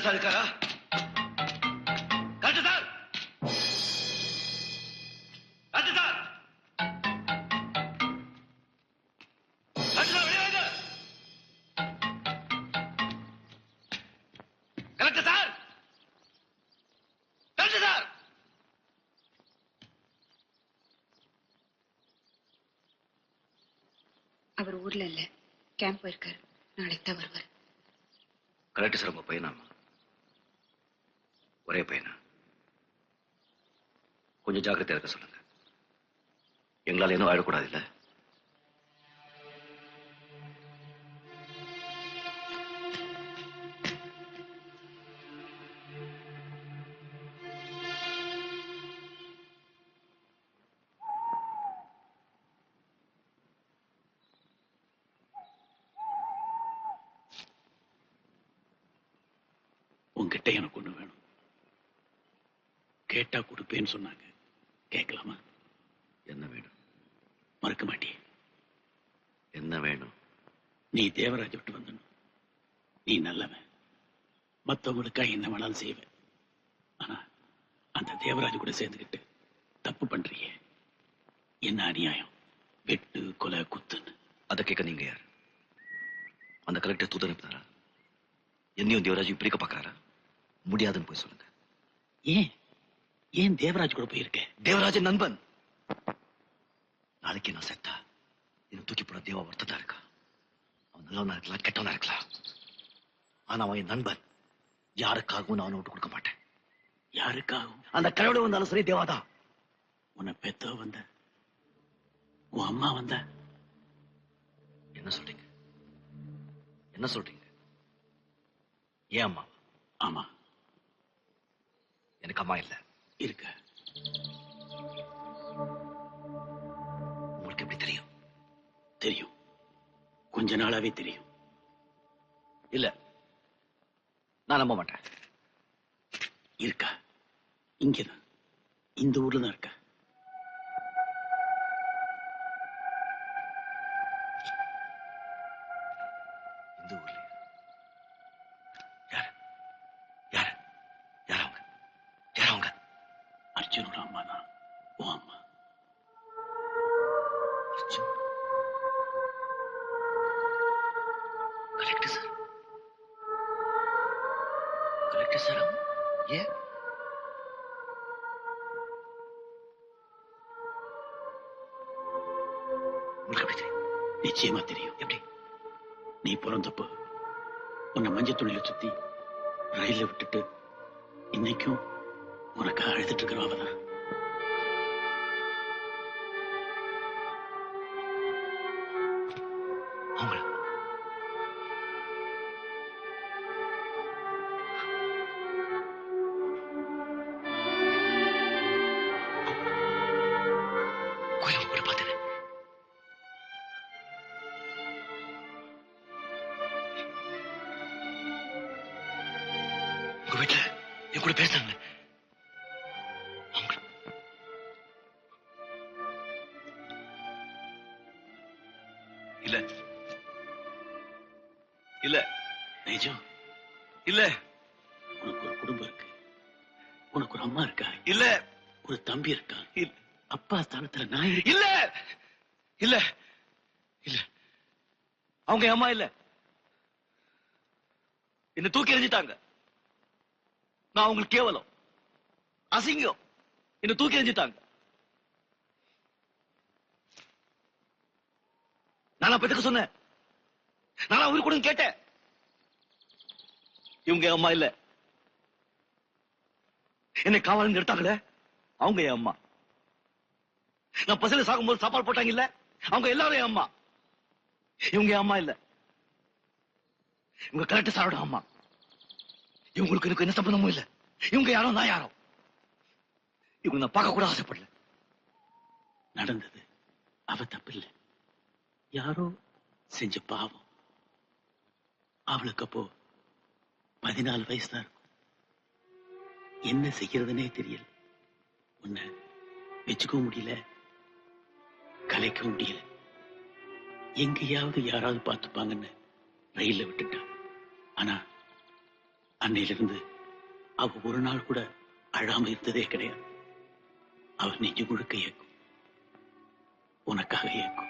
Correct sir இருக்காரா? Correct sir! Correct sir! Sir அவர் ஊர்ல இல்ல. கேம்ப் போயிருக்காரு. நாளைக்கு தான் வருவார். கரெக்ட் சார் உங்க பையனாமா ஒரே பையனா. கொஞ்சம் ஜாக்கிரதையா இருக்க சொல்லுங்க. எங்களால எதுவும் ஆயிடக்கூடாது இல்ல உங்ககிட்ட எனக்கு ஒண்ணு கேட்டா கொடுப்பேன்னு சொன்னாங்க. கேட்கலாமா? என்ன வேணும்? மறுக்க மாட்டியே. என்ன வேணும்? நீ தேவராஜ் விட்டு வந்துடணும் நீ நல்லவன். மத்தவங்களுக்காக என்ன வேணாலும் செய்வேன் ஆனா அந்த தேவராஜ் கூட சேர்ந்துக்கிட்டு தப்பு பண்றியே. என்ன அநியாயம்? வெட்டு கொலை குத்துன்னு. அதை கேட்க நீங்க யார்? அந்த கலெக்டர் தூது அனுப்புனாரா என்னையும் தேவராஜையும் பிரிக்க பார்க்கறாரா? முடியாதுன்னு போய் சொல்லுங்க. ஏன்? ஏன் தேவராஜ் கூட போயிருக்க? தேவராஜன் நண்பன். நாளைக்கு நான் செத்தா என்ன தூக்கி போட தேவா ஒருத்தன் தான் இருக்கா? அவன் நல்லவனா இருக்கலாம் கெட்டவனா இருக்கலாம். ஆனா அவன் என் நண்பன். யாருக்காகவும் நான் விட்டு கொடுக்க மாட்டேன். யாருக்காகவும்? அந்த கடவுளை வந்தாலும் சரி தேவாதான் உன்னை பெத்தவ வந்த உன் அம்மா வந்த. என்ன சொல்றீங்க? என்ன சொல்றீங்க? ஏன் அம்மா? ஆமா. எனக்கு அம்மா இல்ல. இருக்க உங்களுக்கு எப்படி தெரியும்? தெரியும். கொஞ்ச நாளாவே தெரியும். இல்ல நான் நம்ப மாட்டேன். இருக்கா? இங்கதான். இந்த ஊர்ல தான் இருக்கா? சார் ஏன் உங்களுக்கு எப்படி தெரியும் நிச்சயமா தெரியும் எப்படி நீ பிறந்தப்போ உன்னை மஞ்சள் துணியில சுத்தி ரயில்ல விட்டுட்டு இன்னைக்கும் உனக்கு அழுதுட்டு இருக்கிறவ தான் அவங்கள இல்ல. உனக்கு ஒரு குடும்பம் இருக்கு. உனக்கு ஒரு அம்மா இருக்கா? இல்ல. ஒரு தம்பி இருக்கா? இல்ல. அப்பா ஸ்தானத்துல நான் இருக்கேன் இல்ல. இல்ல. இல்ல. அவங்க அம்மா இல்ல. என்ன தூக்கி எறிஞ்சிட்டாங்க. நான் அவங்களுக்கு கேவலம். அசிங்கம். என்ன தூக்கி எறிஞ்சிட்டாங்க. நான் அப்ப எதுக்கு சொன்னேன். நான் அவரு கூட கேட்டேன். இவங்க என் அம்மா இல்ல. என்னை காவலங்க எடுத்தாங்களே? அவங்க என் அம்மா. நான் பசில சாகும்போது சாப்பாடு போட்டாங்க இல்ல? அவங்க எல்லாரும் என் அம்மா. இவங்க என் அம்மா இல்ல. இவங்க கரெக்ட் சாரோட அம்மா. இவங்களுக்கு எனக்கு என்ன சம்பந்தமும் இல்ல. இவங்க யாரோ நான் யாரோ. இவங்க நான் பார்க்க கூட ஆசைப்படல. நடந்தது. அவ தப்பு இல்லை யாரோ செஞ்ச பாவம். அவளுக்கு அப்போ பதினாலு வயசு தான் என்ன செய்யறதுனே தெரியல. உன்னை வச்சுக்கவும் முடியல. கலைக்கவும் முடியல. எங்கேயாவது யாராவது பார்த்துப்பாங்கன்னு ரயில்ல விட்டுட்டான். ஆனா அன்னையிலிருந்து அவ ஒரு நாள் கூட அழாம இருந்ததே கிடையாது. அவ நெஞ்சு முழுக்க ஏக்கும். உனக்காக ஏக்கும்.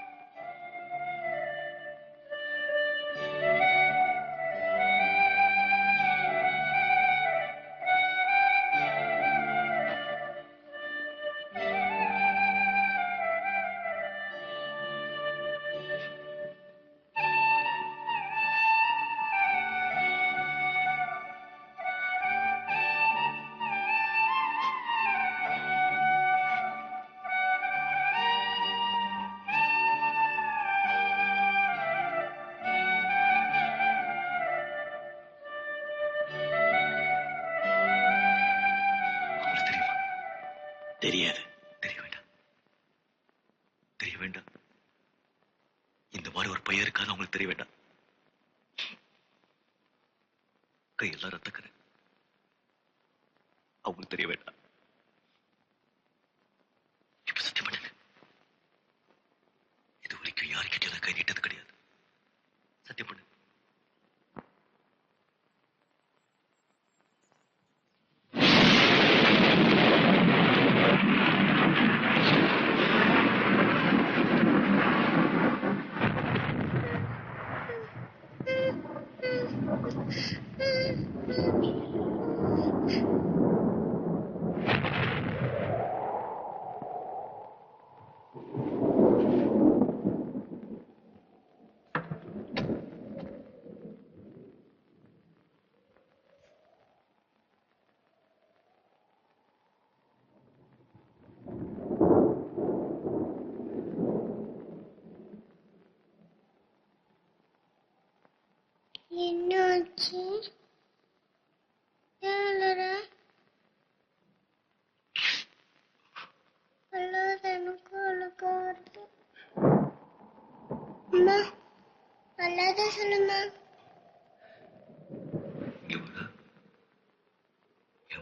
தெரியாது. Mm-hmm.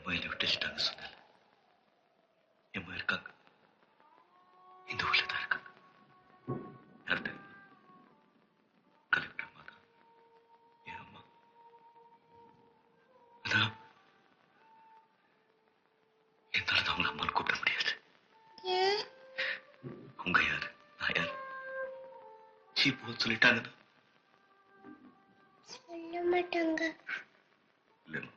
வயல விட்டு வச்சுட்டாங்க சொன்னல என் அம்மா இருக்காங்க இந்த ஊர்ல தான் இருக்காங்க யார் தெரியுமா கலெக்டர் அம்மா தான் என் அம்மா அதான் என்னால தான் அவங்கள அம்மான்னு கூப்பிட முடியாது உங்க யாரு நான் யாரு சீப்பு சொல்லிட்டாங்க சொல்ல மாட்டாங்க இல்லைம்மா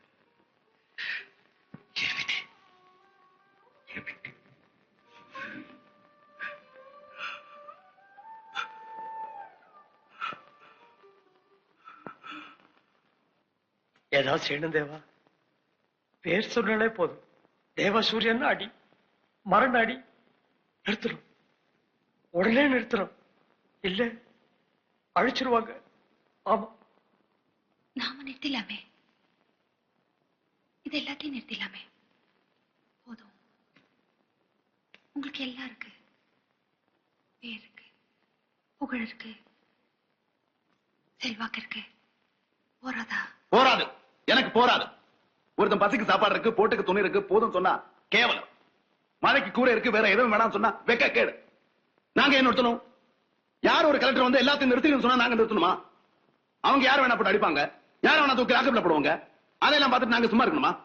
ஏதாவது செய்யணும் தேவா? பேர் சொன்னாலே போதும். தேவ சூரியன் அடி. மரண அடி. நிறுத்தணும். உடனே நிறுத்தணும். இல்ல அழிச்சிருவாங்க. ஆமா. நாம நிறுத்திடலாமே. இது எல்லாத்தையும் நிறுத்திடலாமே. போதும். உங்களுக்கு எல்லாம் இருக்கு. பேர் இருக்கு. புகழ் இருக்கு. செல்வாக்கு இருக்கு. போறாதா போராது. எனக்கு போராது. ஒருத்தன் பசிக்கு சாப்பாடு இருக்கு போட்டுக்கு துணி இருக்கு போதும் சொன்னா கேவலம். மழைக்கு கூரை இருக்கு வேற எதுவும் வேணாம் சொன்னா வெக்க கேடு. நாங்க என்ன நிறுத்தணும்? யார் ஒரு கலெக்டர் வந்து எல்லாத்தையும் நிறுத்தின்னு சொன்னா நாங்க நிறுத்தணுமா? அவங்க யார் வேணா போட்டு அடிப்பாங்க? யார் வேணா தூக்கி ஆக்கப்பட போடுவாங்க? அதையெல்லாம் பார்த்துட்டு நாங்க சும்மா இருக்கணுமா?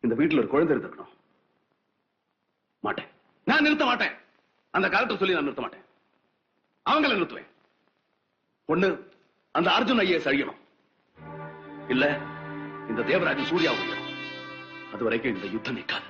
இந்த வீட்டுல ஒரு குழந்தை இருக்கணும். மாட்டேன். நான் நிறுத்த மாட்டேன். அந்த கலெக்டர் சொல்லி நான் நிறுத்த மாட்டேன். அவங்கள நிறுத்துவேன். ஒண்ணு அந்த அர்ஜுன் ஐஏஎஸ் அழியணும். இல்ல இந்த தேவராஜன் சூர்யா அழியணும் அது வரைக்கும் இந்த யுத்தம் நிற்காது.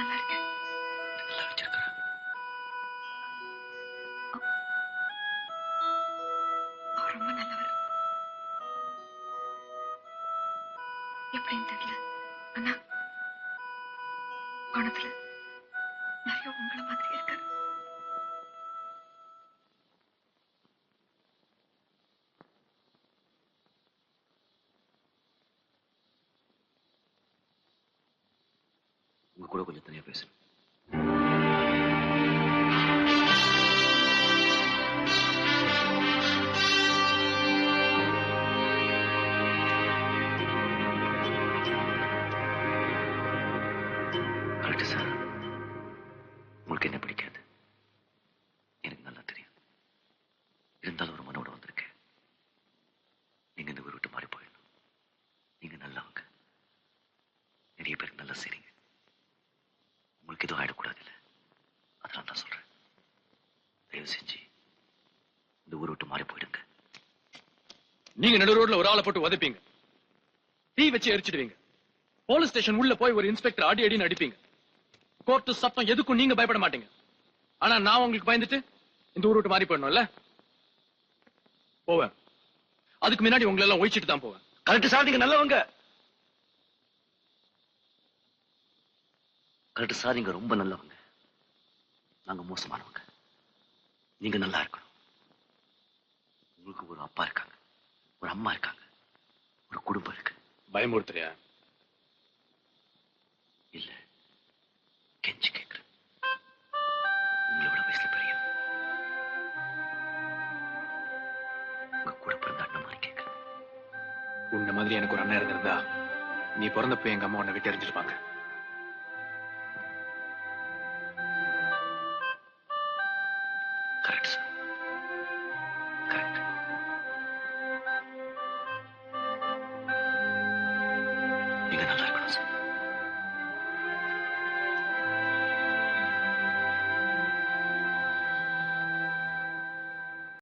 நல்லா இருக்கேன் நல்லா ரொம்ப நல்லவர் எப்படின்னு தெரியல. அண்ணா பணத்துல நிறைய உங்களை மாதிரி இருக்காரு. உங்க கூட கொஞ்சம் தனியா நீங்க நடு ரோட்ல ஒரு ஆளை போட்டு உதைப்பீங்க. தீ வச்சு எரிச்சிடுவீங்க. போலீஸ் ஸ்டேஷன் உள்ள போய் ஒரு இன்ஸ்பெக்டர் அடி அடின்னு அடிப்பீங்க. கோர்ட்டு சட்டம் எதுக்கும் நீங்க பயப்பட மாட்டீங்க. ஆனா நான் உங்களுக்கு பயந்துட்டு இந்த ஊர் விட்டு மாறி போயிடணும்ல? போவேன். அதுக்கு முன்னாடி உங்களை எல்லாம் ஒழிச்சிட்டு தான் போவேன். கரெக்ட் சார் நீங்க நல்லவங்க. கரெக்ட் சார் நீங்க ரொம்ப நல்லவங்க. நாங்க மோசமானவங்க. நீங்க நல்லா இருக்கணும். உங்களுக்கு ஒரு அப்பா இருக்காங்க. ஒரு அம்மா இருக்காங்க. ஒரு குடும்பம் இருக்கு. பயமுறுத்துறியா? இல்ல. கெஞ்சி கேக்குறேன். உங்களை விட வயசுல பெரிய உங்க கூட பிறந்த அண்ணன் மாதிரி கேக்குறேன். உன்ன மாதிரி எனக்கு ஒரு அண்ணன் இருந்திருந்தா நீ பிறந்தப்ப எங்க அம்மா உன்னை விட்டு எறிஞ்சிருப்பாங்க